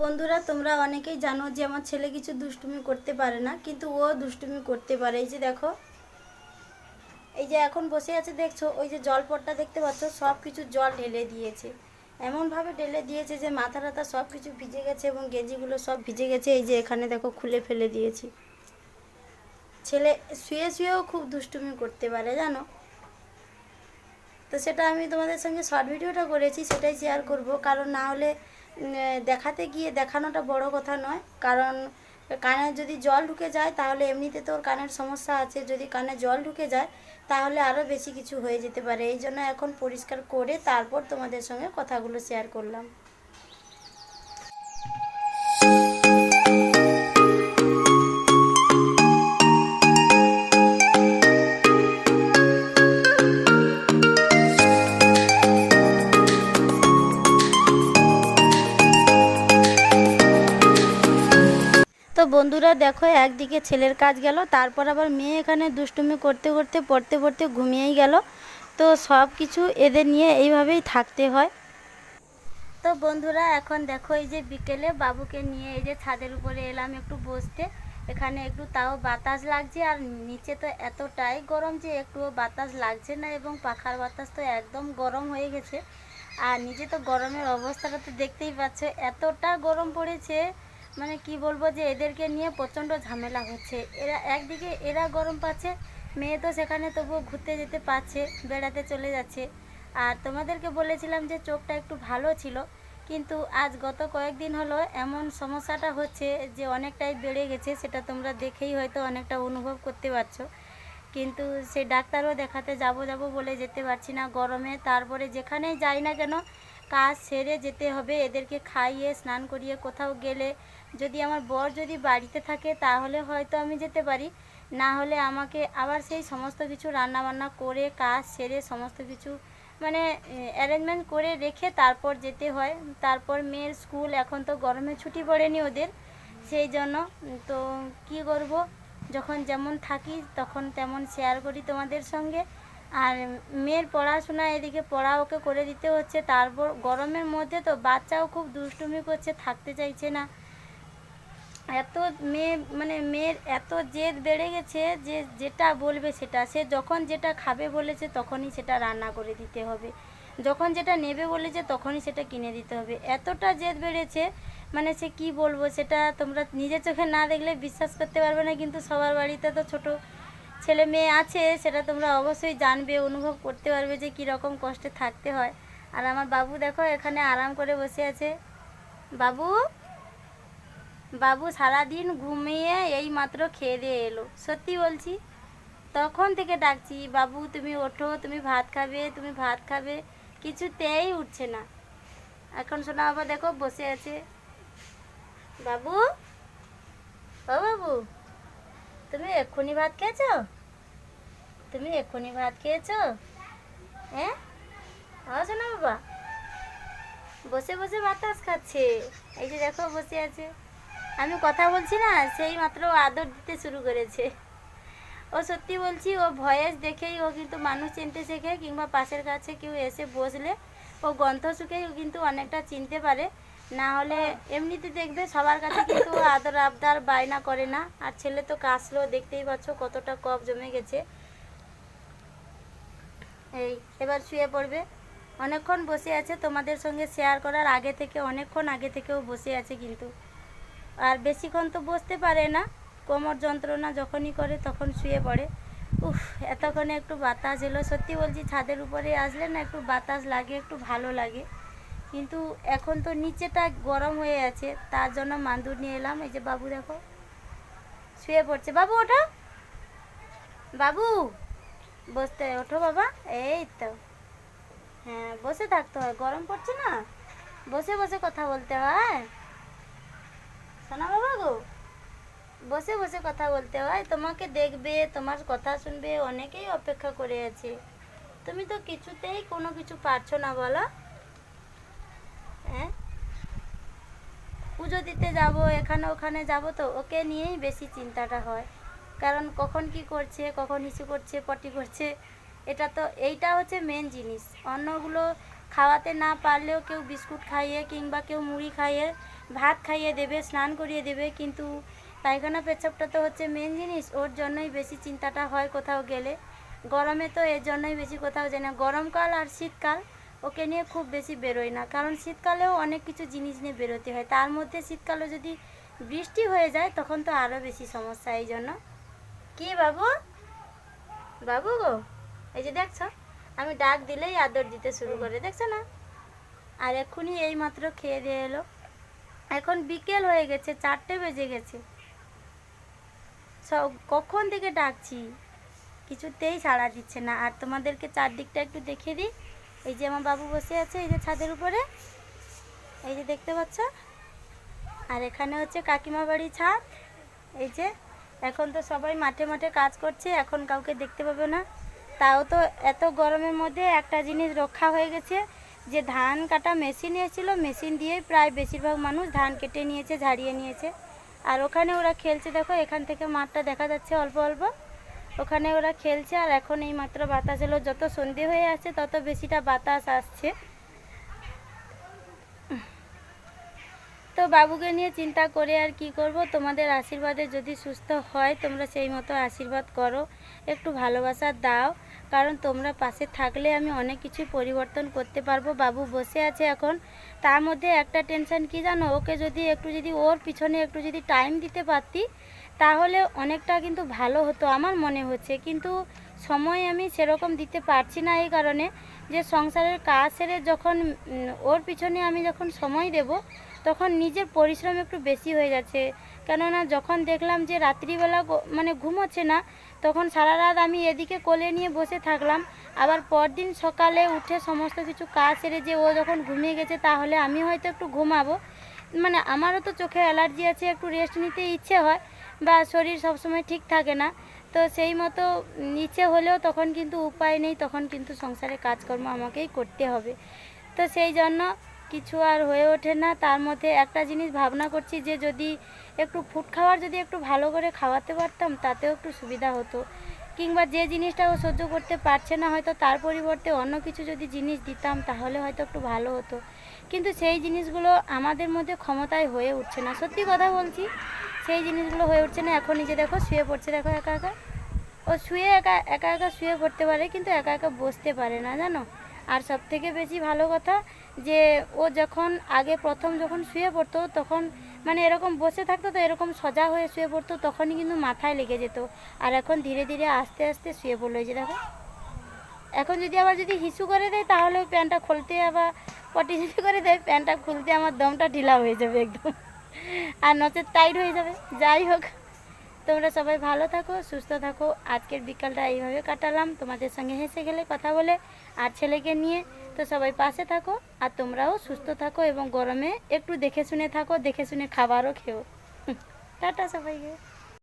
বন্ধুরা, তোমরা অনেকেই জানো যে আমার ছেলে কিছু দুষ্টুমি করতে পারে না, কিন্তু ও দুষ্টুমি করতে পারে। এই যে দেখো, এই যে এখন বসে আছে, দেখছ, ওই যে জলপটটা দেখতে পাচ্ছ সব কিছু জল ঢেলে দিয়েছে। এমনভাবে ঢেলে দিয়েছে যে মাথা টাথা সব কিছু ভিজে গেছে এবং গেঞ্জিগুলো সব ভিজে গেছে। এই যে এখানে দেখো, খুলে ফেলে দিয়েছি। ছেলে শুয়ে শুয়েও খুব দুষ্টুমি করতে পারে, জানো? তো সেটা আমি তোমাদের সঙ্গে শর্ট ভিডিওটা করেছি, সেটাই শেয়ার করব। কারণ না হলে দেখাতে গিয়ে দেখানোটা বড় কথা নয়। কারণ, কানে যদি জল ঢুকে যায়, তাহলে এমনিতে তোর কানের সমস্যা আছে। যদি কানে জল ঢুকে যায়, তাহলে আরও বেশি কিছু হয়ে যেতে পারে। এই জন্য এখন পরিষ্কার করে তারপর তোমাদের সঙ্গে কথাগুলো শেয়ার করলাম। তো বন্ধুরা দেখো, একদিকে ছেলের কাজ গেল, তারপর আবার মেয়ে এখানে দুষ্টুমি করতে করতে, পড়তে পড়তে ঘুমিয়েই গেল। তো সব কিছু এদের নিয়ে এইভাবেই থাকতে হয়। তো বন্ধুরা, এখন দেখো এই যে বিকেলে বাবুকে নিয়ে এই যে ছাদের উপরে এলাম একটু বসতে। এখানে একটু তাও বাতাস লাগছে, আর নিচে তো এতটাই গরম যে একটুও বাতাস লাগছে না, এবং পাখার বাতাস তো একদম গরম হয়ে গেছে। আর নিচে তো গরমের অবস্থাটা তো দেখতেই পাচ্ছ, এতটা গরম পড়েছে মানে কি বলব যে এদেরকে নিয়ে প্রচণ্ড ঝামেলা হচ্ছে। এরা একদিকে এরা গরম পাচ্ছে, মেয়ে তো সেখানে তবুও ঘুরতে যেতে পারছে, বেড়াতে চলে যাচ্ছে। আর তোমাদেরকে বলেছিলাম যে চোখটা একটু ভালো ছিল, কিন্তু আজ গত কয়েকদিন হলো এমন সমস্যাটা হচ্ছে যে অনেকটাই বেড়ে গেছে, সেটা তোমরা দেখেই হয়তো অনেকটা অনুভব করতে পারছ। কিন্তু সে ডাক্তারও দেখাতে যাব যাব বলে যেতে পারছি না গরমে। তারপরে যেখানেই যাই না কেন, কাজ সেরে যেতে হবে, এদেরকে খাইয়ে, স্নান করিয়ে কোথাও গেলে যদি আমার বর যদি বাড়িতে থাকে, তাহলে হয়তো আমি যেতে পারি। না হলে আমাকে আবার সেই সমস্ত কিছু রান্না বান্না করে, কাজ সেরে সমস্ত কিছু মানে অ্যারেঞ্জমেন্ট করে রেখে তারপর যেতে হয়। তারপর মেয়ের স্কুল এখন তো গরমে ছুটি পড়েনি ওদের, সেই জন্য, তো কি করব? যখন যেমন থাকি, তখন তেমন শেয়ার করি তোমাদের সঙ্গে। আর মেয়ের পড়াশোনা এদিকে পড়া ওকে করে দিতে হচ্ছে। তারপর গরমের মধ্যে তো বাচ্চাও খুব দুষ্টুমি করছে, থাকতে চাইছে না। এত মেয়ে মানে মেয়ের এত জেদ বেড়ে গেছে যে যেটা বলবে সেটা। সে যখন যেটা খাবে বলেছে তখনই সেটা রান্না করে দিতে হবে। যখন যেটা নেবে বলেছে তখনই সেটা কিনে দিতে হবে। এতটা জেদ বেড়েছে মানে সে কি বলব সেটা তোমরা নিজের চোখে না দেখলে বিশ্বাস করতে পারবে না। কিন্তু সবার বাড়িতে তো ছোট ছেলে মেয়ে আছে, সেটা তোমরা অবশ্যই জানবে, অনুভব করতে পারবে যে কীরকম কষ্টে থাকতে হয়। আর আমার বাবু দেখো এখানে আরাম করে বসে আছে। বাবু? বাবু সারাদিন ঘুমিয়ে এই মাত্র খেয়ে দিয়ে এলো। সত্যি বলছি, তখন থেকে ডাকছি, বাবু, তুমি ওঠো, তুমি ভাত খাবে, তুমি ভাত খাবে, কিছুতেই উঠছে না। এখন শোনা বাবা দেখো বসে আছে। বাবু, ও বাবু, তুমি এক্ষুনি ভাত খেয়েছো? তুমি এক্ষুনি ভাত খেয়েছো? হ্যাঁ? শোনা বাবা, বসে বসে বাতাস খাচ্ছে। এই যে দেখো বসে আছে। আমি কথা বলছি না, সেই মাত্র আদর দিতে শুরু করেছে। ও সত্যি বলছি, ও ভয়েস দেখেই ও কিন্তু মানুষ চিনতে শেখে, কিংবা পাশের কাছে কেউ এসে বসলে ও গন্ধ শুকেই ও কিন্তু অনেকটা চিনতে পারে। না হলে এমনিতে দেখবে সবার কাছে কিন্তু আদর আবদার বায়না করে না। আর ছেলে তো কাশলো, দেখতেই পাচ্ছ কতটা কফ জমে গেছে। এই, এবার শুয়ে পড়বে। অনেকক্ষণ বসে আছে, তোমাদের সঙ্গে শেয়ার করার আগে থেকে, অনেকক্ষণ আগে থেকেও বসে আছে কিন্তু। আর বেশিক্ষণ তো বসতে পারে না। কোমর যন্ত্রণা যখনই করে তখন শুয়ে পড়ে। উফ, এতক্ষণে একটু বাতাস এলো। সত্যি বলছি, ছাদের উপরে আসলে না একটু বাতাস লাগে, একটু ভালো লাগে। কিন্তু এখন তো নিচেটা গরম হয়ে আছে, তার জন্য মান্দুর নিয়ে এলাম। এই যে বাবু দেখো, শুয়ে পড়ছে। বাবু, ওঠো। বাবু, বসতে ওঠো বাবা। এই তো। হ্যাঁ বসে থাকতে হয়। গরম পড়ছে না? বসে বসে কথা বলতে হয়। শোনা বাবা গো, বসে বসে কথা বলতে হয়। তোমাকে দেখবে, তোমার কথা শুনবে, অনেকেই অপেক্ষা করে আছে। তুমি তো কিছুতেই কোনো কিছু পারছ না বলো। হ্যাঁ? পুজো দিতে যাব, এখানে ওখানে যাব তো, ওকে নিয়েই বেশি চিন্তাটা হয়। কারণ কখন কি করছে, কখন হিসু করছে, পটি করছে, এটা তো, এইটা হচ্ছে মেন জিনিস। অন্যগুলো খাওয়াতে না পারলেও কেউ বিস্কুট খাইয়ে কিংবা কেউ মুড়ি খাইয়ে ভাত খাইয়ে দেবে স্নান করিয়ে দেবে কিন্তু পায়খানা পেচ্ছাপটা তো হচ্ছে মেন জিনিস। ওর জন্যই বেশি চিন্তাটা হয় কোথাও গেলে। গরমে তো এর জন্যই বেশি কোথাও যায় না। গরমকাল আর শীতকাল ওকে নিয়ে খুব বেশি বেরোয় না। কারণ শীতকালেও অনেক কিছু জিনিস নিয়ে বেরোতে হয়। তার মধ্যে শীতকালে যদি বৃষ্টি হয়ে যায় তখন তো আরও বেশি সমস্যা এই জন্য। কি বাবু? বাবু গো এই যে দেখছ আমি ডাক দিলেই আদর দিতে শুরু করে। দেখছ না? আর এক্ষুনি এই মাত্র খেয়ে দিয়ে এলো। এখন বিকেল হয়ে গেছে, চারটে বেজে গেছে। সব কখন থেকে ডাকছি? কিছুতেই সাড়া দিচ্ছে না। আর তোমাদেরকে চারদিকটা একটু দেখে দিই। এই যে আমার বাবু বসে আছে, এই যে ছাদের উপরে। এই যে দেখতে পাচ্ছ? আর এখানে হচ্ছে কাকিমা বাড়ি ছাদ। এই যে, এখন তো সবাই মাঠে মাঠে কাজ করছে, এখন কাউকে দেখতে পাবে না। তাও তো এত গরমের মধ্যে একটা জিনিস রক্ষা হয়ে গেছে। যে ধান কাটা মেশিন এসেছিল, মেশিন দিয়েই প্রায় বেশিরভাগ মানুষ ধান কেটে নিয়েছে, ঝাড়িয়ে নিয়েছে। আর ওখানে ওরা খেলছে, দেখো, এখান থেকে মাঠটা দেখা যাচ্ছে অল্প অল্প। ওখানে ওরা খেলছে, আর এখন এই মাত্র বাতাস এলো। যত সন্ধে হয়ে আসছে, তত বেশিটা বাতাস আসছে। তো বাবুকে নিয়ে চিন্তা করে আর কি করব? তোমাদের আশীর্বাদে যদি সুস্থ হয়, তোমরা সেই মতো আশীর্বাদ করো। একটু ভালোবাসা দাও। কারণ তোমরা পাশে থাকলে আমি অনেক কিছু পরিবর্তন করতে পারব। বাবু বসে আছে এখন। তার মধ্যে একটা টেনশন কি জানো? ওকে যদি একটু যদি ওর পিছনে একটু যদি টাইম দিতে পারতি, তাহলে অনেকটা কিন্তু ভালো হতো আমার মনে হচ্ছে। কিন্তু সময় আমি সেরকম দিতে পারছি না এই কারণে যে সংসারের কাজ সেরে যখন ওর পিছনে আমি যখন সময় দেব, তখন নিজের পরিশ্রম একটু বেশি হয়ে যাচ্ছে। কেননা যখন দেখলাম যে রাত্রিবেলা মানে ঘুমোচ্ছে না তখন সারা রাত আমি এদিকে কোলে নিয়ে বসে থাকলাম। আবার পরদিন সকালে উঠে সমস্ত কিছু কাজ সেরে যে ও যখন ঘুমিয়ে গেছে তাহলে আমি হয়তো একটু ঘুমাবো। মানে আমারও তো চোখে অ্যালার্জি আছে, একটু রেস্ট নিতে ইচ্ছে হয় বা শরীর সবসময় ঠিক থাকে না। তো সেই মতো ইচ্ছে হলেও তখন কিন্তু উপায় নেই, তখন কিন্তু সংসারে কাজকর্ম আমাকেই করতে হবে। তো সেই জন্য কিছু আর হয়ে ওঠে না। তার মধ্যে একটা জিনিস ভাবনা করছি যে যদি একটু ফুড খাবার যদি একটু ভালো করে খাওয়াতে পারতাম, তাতেও একটু সুবিধা হতো। কিংবা যে জিনিসটা ও সহ্য করতে পারছে না, হয়তো তার পরিবর্তে অন্য কিছু যদি জিনিস দিতাম, তাহলে হয়তো একটু ভালো হতো। কিন্তু সেই জিনিসগুলো আমাদের মধ্যে ক্ষমতায় হয়ে উঠছে না। সত্যি কথা বলছি, সেই জিনিসগুলো হয়ে উঠছে না। এখন নিজে দেখো, শুয়ে পড়ছে, দেখো একা একা। ও শুয়ে একা একা একা শুয়ে পড়তে পারে, কিন্তু একা একা বসতে পারে না, জানো? আর সব থেকে বেশি ভালো কথা যে, ও যখন আগে প্রথম যখন শুয়ে পড়তো, তখন মানে এরকম বসে থাকতো তো, এরকম সজা হয়ে শুয়ে পড়তো, তখনই কিন্তু মাথায় লেগে যেত। আর এখন ধীরে ধীরে আস্তে আস্তে শুয়ে পড়ল যে দেখো। এখন যদি আবার যদি হিসু করে দেয়, তাহলে ওই প্যান্টটা খুলতে আবার পটি যদি করে দেয় প্যান্টটা খুলতে আমার দমটা ঢিলা হয়ে যাবে একদম। আর নচেত টাইট হয়ে যাবে, যাই হোক। তোমরা সবাই ভালো থাকো, সুস্থ থাকো। আজকের বিকালটা এইভাবে কাটালাম। তোমাদের সঙ্গে হেসে গেলে কথা বলে আর ছেলেকে নিয়ে। তো সবাই পাশে থাকো আর তোমরাও সুস্থ থাকো এবং গরমে একটু দেখে শুনে থাকো, দেখে শুনে খাবারও খেও। টাটা সবাইকে।